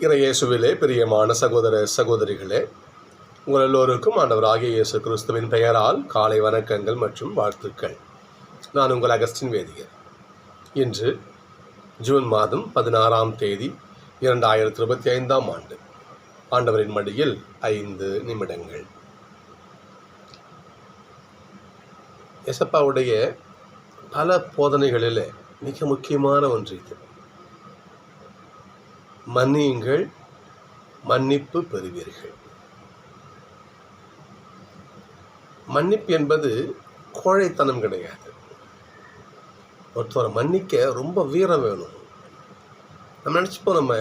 இறையேசுவிலே பிரியமான சகோதர சகோதரிகளே உங்கள் எல்லோருக்கும் ஆண்டவராகிய இயேசு கிறிஸ்துவின் பெயரால் காலை வணக்கங்கள் மற்றும் வாழ்த்துக்கள். நான் உங்கள் அகஸ்டின் வேதியர் இன்று ஜூன் மாதம் பதினாறாம் தேதி இரண்டாயிரத்தி இருபத்தி ஐந்தாம் ஆண்டு. ஆண்டவரின் மடியில் ஐந்து நிமிடங்கள். எசப்பாவுடைய பல போதனைகளில் மிக முக்கியமான ஒன்று இது. மன்னியுங்கள் மன்னிப்பு பெறுவீர்கள். மன்னிப்பு என்பது கோழைத்தனம் கிடையாது. ஒருத்தரை மன்னிக்க ரொம்ப வீரம் வேணும். நம்ம நினச்சிப்போம் நம்ம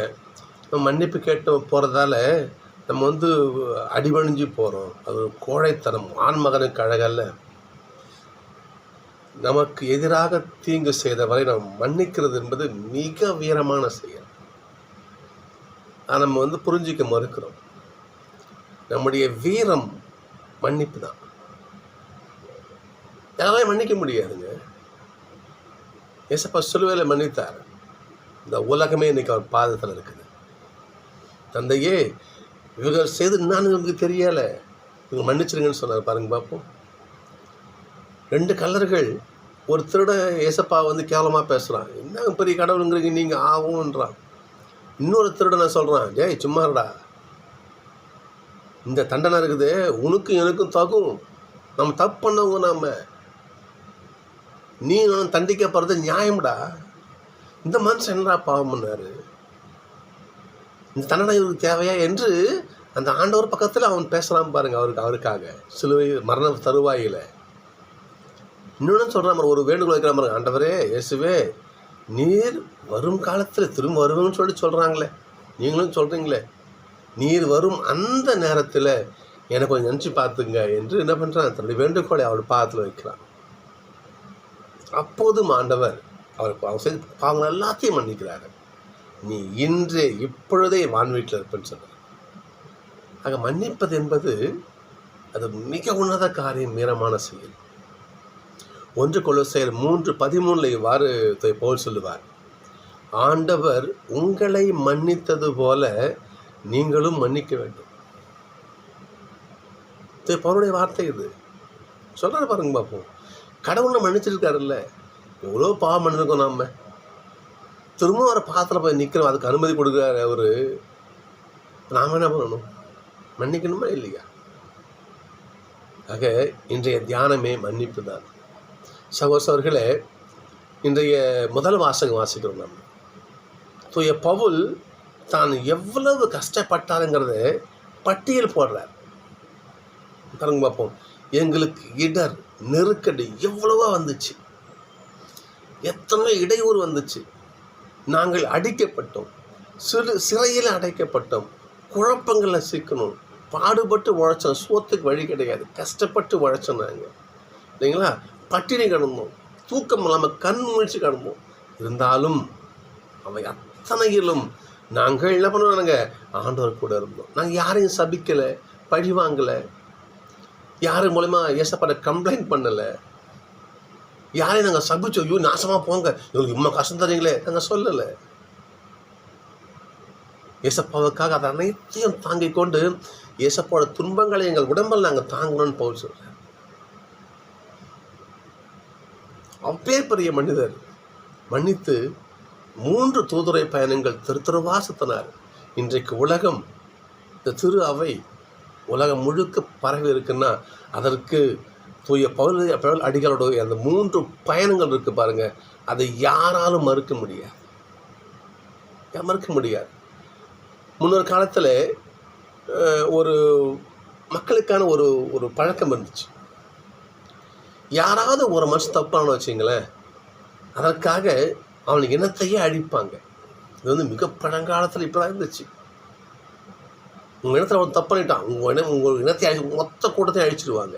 நம்ம மன்னிப்பு கேட்டு போகிறதால நம்ம வந்து அடிபணிஞ்சு போகிறோம் அது ஒரு கோழைத்தனம் ஆண்மகனுக்கு அழகல்ல. நமக்கு எதிராக தீங்கு செய்தவரை நாம் மன்னிக்கிறது என்பது மிக வீரமான செயல். அதை நம்ம வந்து புரிஞ்சிக்க மறுக்கிறோம். நம்முடைய வீரம் மன்னிப்பு தான். யாராலையும் மன்னிக்க முடியாதுங்க. ஏசப்பா சிலுவையில் மன்னித்தார். இந்த உலகமே இன்னைக்கு அவர் பாதத்தில் இருக்குது. தந்தையே இவங்க செய்து நான் உங்களுக்கு தெரியலை. இவங்க மன்னிச்சிருங்கன்னு சொன்னார். பாருங்க பார்ப்போம். ரெண்டு கலர்கள் ஒரு திருட ஏசப்பா வந்து கேவலமாக பேசுகிறான் என்ன பெரிய கடவுளுங்கிறீங்க? நீங்கள் ஆகும்ன்றான் இன்னொரு திருடனை சொல்கிறான் டேய் சும்மாடா இந்த தண்டனை இருக்குது உனக்கும் எனக்கும் தகும். நம்ம தப்பு பண்ணவங்க நாம். நீ நான் தண்டிக்கப்படுறது நியாயம்டா. இந்த மனுஷன் என்னடா பாவம் பண்ணாரு இந்த தண்டனை இவருக்கு தேவையா? என்று அந்த ஆண்டவர் பக்கத்தில் அவன் பேசுகிறான் பாருங்க அவருக்கு அவருக்காக. சிலுவை மரண தருவாயில். இன்னொன்று சொல்கிறான் ஒரு வேண்டுகோள் வைக்கிற பாருங்க ஆண்டவரே இயேசுவே நீர் வரும் காலத்தில் திரும்ப வருவேன்னு சொல்லி சொல்கிறாங்களே நீங்களும் சொல்கிறீங்களே நீர் வரும் அந்த நேரத்தில் எனக்கு கொஞ்சம் நினச்சி பார்த்துங்க என்று என்ன பண்ணுறான் தன்னுடைய வேண்டுகோளை அவள் பாதத்தில் வைக்கிறான். அப்போதும் ஆண்டவர் அவர் அவர் செய்து பாவங்கள் எல்லாத்தையும் மன்னிக்கிறாரு. நீ இன்றே இப்பொழுதே வான்வீட்டில் இருப்பேன்னு சொல்கிறார் ஆக மன்னிப்பது என்பது அது மிக உன்னத காரியம் மீறமான செயல். ஒன்று கொலோசையர் மூன்று பதிமூணில் இவ்வாறு த- சொல்லுவார். ஆண்டவர் உங்களை மன்னித்தது போல நீங்களும் மன்னிக்க வேண்டும். இது வார்த்தை இது. சொல்கிறாரு பாருங்க பார்ப்போம் கடவுளை மன்னிச்சிருக்காருல்ல. எவ்வளோ பாவம் பண்ணிருக்கோம் நாம். திரும்ப வர பாத்திரம் போய் நிற்கிறோம் அதுக்கு அனுமதி கொடுக்குறாரு அவர். நாம் என்ன பண்ணணும்? மன்னிக்கணுமா இல்லையா? ஆக இன்றைய தியானமே மன்னிப்பு தான். சகோசவர்களே இன்றைய முதல் வாசகம் வாசிக்கிறோம் நம்ம தூய பவுல் தான் எவ்வளவு கஷ்டப்பட்டாருங்கிறத பட்டியல் போடுறார். பாருங்க பார்ப்போம். எங்களுக்கு இடர் நெருக்கடி எவ்வளவோ வந்துச்சு. எத்தனை இடையூறு வந்துச்சு. நாங்கள் அடிக்கப்பட்டோம். சிறு சிறையில் அடைக்கப்பட்டோம். குழப்பங்களில் சிக்கணும். பாடுபட்டு உழைச்சோம். சோத்துக்கு வழி கிடையாது. கஷ்டப்பட்டு உழைச்சோம் நாங்கள் இல்லைங்களா? பட்டினி கிடந்தோம். தூக்கம் இல்லாமல் கண் முழிச்சு கிடந்தோம். இருந்தாலும் அவை அத்தனையிலும் நாங்கள் என்ன பண்ணுவோம் நாங்கள் ஆண்டவர் கூட இருந்தோம். நாங்கள் யாரையும் சபிக்கலை பழி வாங்கலை யார் மூலயமா ஏசப்பட கம்ப்ளைண்ட் பண்ணலை. யாரையும் நாங்கள் சபிச்சோம் ஐயோ நாசமாக போங்க. இவங்களுக்கு இம்மா கஷ்டம் தரீங்களே. நாங்கள் சொல்லலை. ஏசப்பாவுக்காக அதை அனைத்தையும் தாங்கிக் கொண்டு ஏசப்பாவோட துன்பங்களை எங்கள் உடம்பில் நாங்கள் தாங்கணும்னு பவுல் சொல்கிறேன் அப்பேற்பெரிய மனிதர். மன்னித்து மூன்று தூதுரை பயணங்கள் திரு சுத்தினார் இன்றைக்கு உலகம் இந்த திரு அவை உலகம் முழுக்க பரவி இருக்குன்னா அதற்கு தூய பவுல் பவுல் அடிகளோட அந்த மூன்று பயணங்கள் இருக்குது பாருங்கள் அதை யாராலும் மறுக்க முடியாது. மறுக்க முடியாது. முன்னொரு காலத்தில் ஒரு மக்களுக்கான ஒரு ஒரு பழக்கம் இருந்துச்சு. யாராவது ஒரு மனுஷன் தப்பான வச்சிங்களேன் அதற்காக அவனுக்கு இனத்தையே அழிப்பாங்க இது வந்து மிக பழங்காலத்தில் இப்போ தான் இருந்துச்சு. உங்கள் இனத்தில் அவன் தப்பு உங்கள் இனம் உங்கள் இனத்தை அழி மொத்த கூட்டத்தையும் அழிச்சிடுவாங்க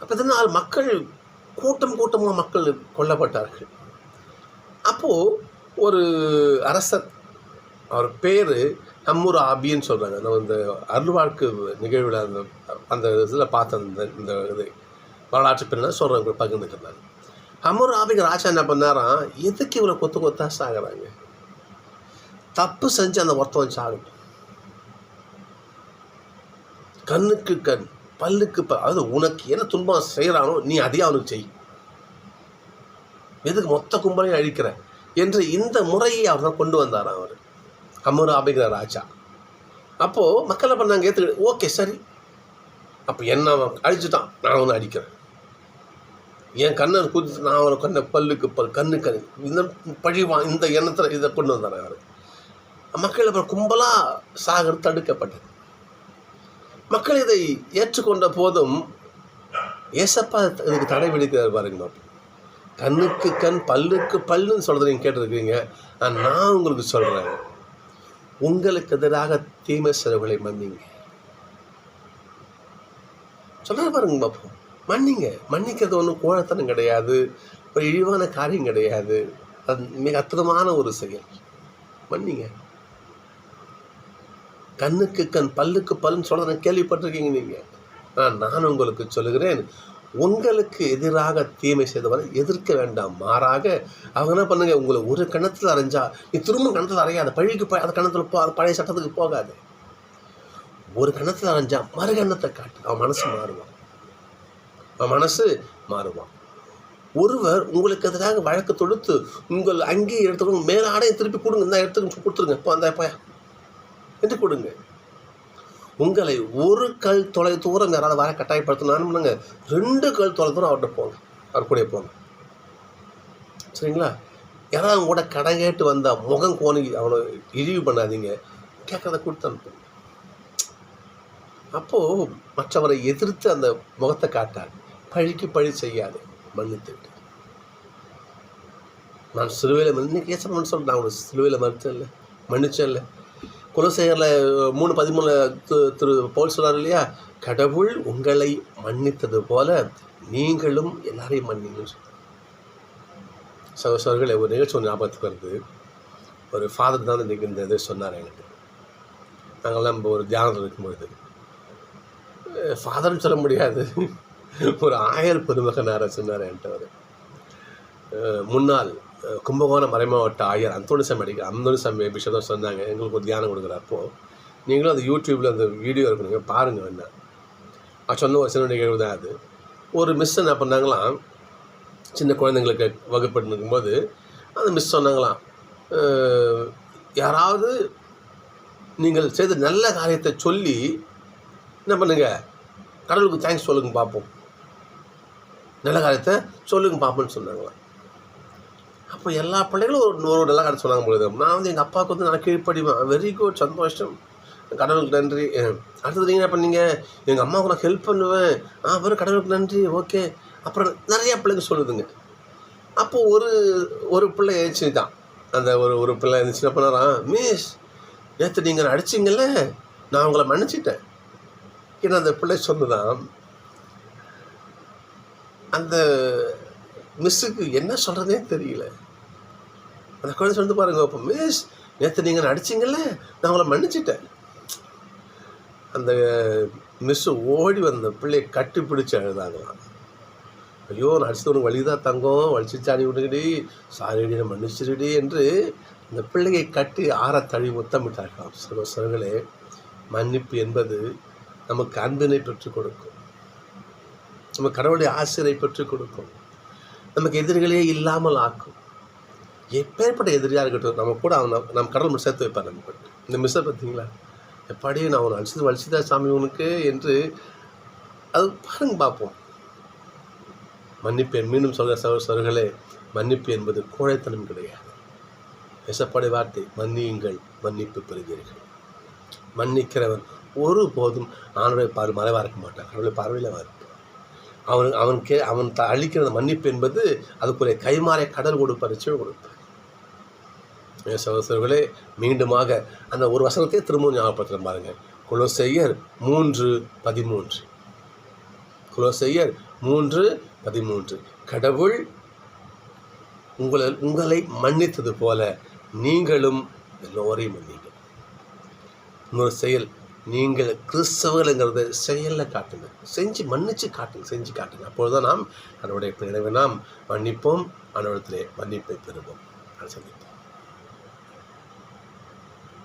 அப்போ இதனால் மக்கள் கூட்டம் கூட்டமாக மக்கள் கொல்லப்பட்டார்கள். அப்போது ஒரு அரசர் அவர் பேர் நம்மூர் ஆபின்னு சொல்கிறாங்க நம்ம இந்த அருள்வாழ்க்கு நிகழ்வில் அந்த அந்த இதில் பார்த்த இந்த இந்த இது. வரலாற்று பின்னால் சொல்கிறவங்க பகிர்ந்துக்கிறாங்க. ஹமுர் ஆபிக்கு ராஜா என்ன பண்ணாராம் எதுக்கு இவ்வளோ கொத்து கொத்தா சாகுறாங்க? தப்பு செஞ்சு அந்த ஒருத்தவன் சாகணும் கண்ணுக்கு கண் பல்லுக்கு பல் அதாவது உனக்கு என்ன துன்பம் செய்கிறானோ நீ அதையே அவனுக்கு செய். எதுக்கு மொத்த கும்பலையும் அழிக்கிற? என்று இந்த முறையை அவர் தான் கொண்டு வந்தார் அவர்? ஹம்முராபிங்கிற ராஜா. அப்போது மக்களை பண்ணாங்க? ஏற்றுக்கிட்டு ஓகே சரி. அப்போ என்ன அழிச்சுட்டான் நான் ஒன்று அடிக்கிறேன் என் கண்ணன் குதித்து நான் அவனை கண்ணை பல்லுக்கு பல் கண்ணு கண் இந்த பழிவா இந்த எண்ணத்தில் இதை கொண்டு வந்தார் மக்கள் அப்புறம் கும்பலாக சாகர் தடுக்கப்பட்டது. மக்கள் இதை ஏற்றுக்கொண்ட போதும் ஏசப்பா இதுக்கு தடை விடுக்கிறார் பாருங்க கண்ணுக்கு கண் பல்லுக்கு பல்லுன்னு சொல்கிறத நீங்கள் கேட்டிருக்கீங்க ஆனா நான் உங்களுக்கு சொல்கிறேன் உங்களுக்கு எதிராக தீமை செலவுகளை மன்னிங்க. சொல்கிற பாருங்க பார்ப்போம் மன்னிங்க மன்னிக்கிறது ஒன்றும் கோழத்தனம் கிடையாது. ஒரு இழிவான காரியம் கிடையாது. அது மிக அற்புதமான ஒரு செயல். மன்னிங்க. கண்ணுக்கு கண் பல்லுக்கு பல்லுன்னு சொல்கிறத கேள்விப்பட்டிருக்கீங்க நீங்கள் ஆனால் நான் உங்களுக்கு சொல்லுகிறேன் உங்களுக்கு எதிராக தீமை செய்தவரை எதிர்க்க வேண்டாம். மாறாக அவங்க என்ன பண்ணுங்க உங்களை ஒரு கணத்தில் அரைஞ்சா நீ திரும்ப கணத்தில் அரையாத பழிக்கு போய் அந்த கணத்தில் போ பழைய சட்டத்துக்கு போகாது. ஒரு கணத்தில் அரைஞ்சா மறு கண்ணத்தை காட்டு. அவன் மனசு மாறுவான். மனசு மாறுவான். ஒருவர் உங்களுக்கு எதிராக வழக்கு தொடுத்து உங்கள் அங்கேயே எடுத்துக்கணும் மேலாடையை திருப்பி கொடுங்க இந்த எடுத்துக்க கொடுத்துருங்க. இப்போ அந்த போயா. என்று கொடுங்க. உங்களை ஒரு கல் தொலை தூரம் யாராவது வர கட்டாயப்படுத்தினாலும் ரெண்டு கல் தொலை தூரம் அவர்கிட்ட போங்க. அவர் கூட போங்க. சரிங்களா? யாராவது அவங்க கூட கடை கேட்டு வந்தால் முகம் கோணி அவனை இழிவு பண்ணாதீங்க. கேட்கறத கொடுத்து அனுப்புங்க. அப்போது மற்றவரை எதிர்த்து அந்த முகத்தை காட்டாது பழிக்கு பழி செய்யாது மன்னித்துட்டு நான் சிலுவையில் இன்னைக்கு ஏசப்பன் சொல்கிறேன் நான் உனக்கு சிலுவையில் மறுத்தேன் இல்லை இல்லை குலசேகரில் மூணு பதிமூணு திரு போல் சொல்கிறார் இல்லையா? கடவுள் உங்களை மன்னித்தது போல நீங்களும் எல்லாரையும் மன்னிங்கன்னு சொல்றாரு. சகோதரர்களே ஒரு நிகழ்ச்சி ஒன்று ஞாபகத்துக்கு வருது. ஒரு ஃபாதர் தான் இன்றைக்கி இந்த இது சொன்னார் எனக்கு நாங்கள்லாம் இப்போ ஒரு தியானத்தில் இருக்கும்பொழுது ஃபாதர்னு சொல்ல முடியாது. ஒரு ஆயர் பெருமகனார சொன்னார் என்கிட்ட அவர். முன்னாள் கும்பகோணம் மறைமாவட்ட ஆயர் அந்தோணிசாமி அடிக்க அந்தோணிசாமி பிஷப் தான் சொன்னாங்க. எங்களுக்கு ஒரு தியானம் கொடுக்குறப்போ நீங்களும் அந்த யூடியூப்பில் அந்த வீடியோ இருக்குங்க பாருங்கள் என்ன நான் சொன்ன ஒரு சின்ன நிகழ்வு தான் அது. ஒரு மிஸ் என்ன பண்ணாங்களாம்? சின்ன குழந்தைங்களுக்கு வகுப்பட்டு இருக்கும்போது அந்த மிஸ் சொன்னாங்களாம் யாராவது நீங்கள் செய்த நல்ல காரியத்தை சொல்லி என்ன பண்ணுங்கள் கடவுளுக்கு தேங்க்ஸ் சொல்லுங்க பார்ப்போம். நல்ல காரியத்தை சொல்லுங்க பாப்போன்னு சொன்னாங்களாம் அப்போ எல்லா பிள்ளைகளும் ஒரு நூறு நல்ல காரியம் சொன்னாங்க பொழுது நான் வந்து எங்கள் அப்பாவுக்கு வந்து நான் கீழ்ப்படிவேன். வெரி குட் சந்தோஷம். கடவுளுக்கு நன்றி. அடுத்தது நீங்கள் என்ன பண்ணீங்க? எங்கள் அம்மாவுக்கு நான் ஹெல்ப் பண்ணுவேன். ஆ வெறும் கடவுளுக்கு நன்றி. ஓகே அப்புறம் நிறையா பிள்ளைங்க சொல்லுதுங்க. அப்போது ஒரு ஒரு பிள்ளை ஏச்சு தான் அந்த ஒரு ஒரு பிள்ளை எழுந்துச்சு என்ன பண்ணாராம் மிஸ் நேற்று நீங்கள் அடிச்சிங்கல்ல. நான் உங்களை மன்னிச்சிட்டேன். ஏன்னா அந்த பிள்ளை சொன்னதான் அந்த மிஸ்ஸுக்கு என்ன சொல்கிறதே தெரியல. அந்த குழந்தை சொல்லிட்டு பாருங்க அப்போ மிஸ் நேற்று நீங்கள் நடிச்சிங்கல்ல நான் உங்களை மன்னிச்சிட்டேன். அந்த மிஸ்ஸு ஓடி வந்த பிள்ளையை கட்டி பிடிச்சி அழுதாங்களாம். ஐயோ நடிச்சது உனக்கு வழிதான் தங்கம்? வலிச்சுச்சாடி விடுங்கடி சாரிடி மன்னிச்சிருடி என்று அந்த பிள்ளையை கட்டி ஆற தழி முத்தமிட்டார்களாம். சகோசரர்களே மன்னிப்பு என்பது நமக்கு அன்பினை பெற்றுக் கொடுக்கும். நம்ம கடவுளுடைய ஆசிரியை பெற்றுக் கொடுக்கும். நமக்கு எதிரிகளே இல்லாமல் ஆக்கும். எப்பேற்பட்ட எதிரியாக இருக்கட்டும் நம்ம கூட அவனை நம்ம கடவுள் சேர்த்து வைப்பார் நம்ம கூட. இந்த மிஸ்ஸை பார்த்தீங்களா? எப்பாடி நான் அவனை அழிச்சது வலிச்சுதா சாமி உனக்கு என்று அது பாருங்க பார்ப்போம். மன்னிப்பு மீண்டும் சொல்கிற சகோதரர்களே மன்னிப்பு என்பது கோழைத்தனம் கிடையாது. விசப்படை வார்த்தை மன்னியுங்கள் மன்னிப்பு பெறுவீர்கள். மன்னிக்கிறவன் ஒருபோதும் ஆணுடைய பார்வை மறைவாக இருக்க மாட்டான். அவருடைய பார்வையில் அவன் இருப்பான். அவன் அவன் கே அவன் த அழிக்கிற மன்னிப்பு என்பது அதுக்குரிய கைமாறை கடல் கொடுப்பார் சிவ கொடுப்பார் சகோதரர்களே மீண்டுமாக அந்த ஒரு வசனத்தை திரும்பவும் ஞாபகப்படுத்துகிறேன் பாருங்க. குலோசையர் மூன்று பதிமூன்று. குலோசையர் மூன்று பதிமூன்று. கடவுள் உங்களை உங்களை மன்னித்தது போல நீங்களும் எல்லோரையும் மன்னிங்க இன்னொரு செயல் நீங்கள் கிறிஸ்தவர்கள்ங்கிறத செயலில் காட்டுங்க. செஞ்சு மன்னிச்சு காட்டுங்க செஞ்சு காட்டுங்க. அப்பொழுதுதான் நாம் அதனுடைய பிறகு நாம் மன்னிப்போம் அனுபவத்திலே மன்னிப்பை பெறுவோம். அது சந்திப்போம்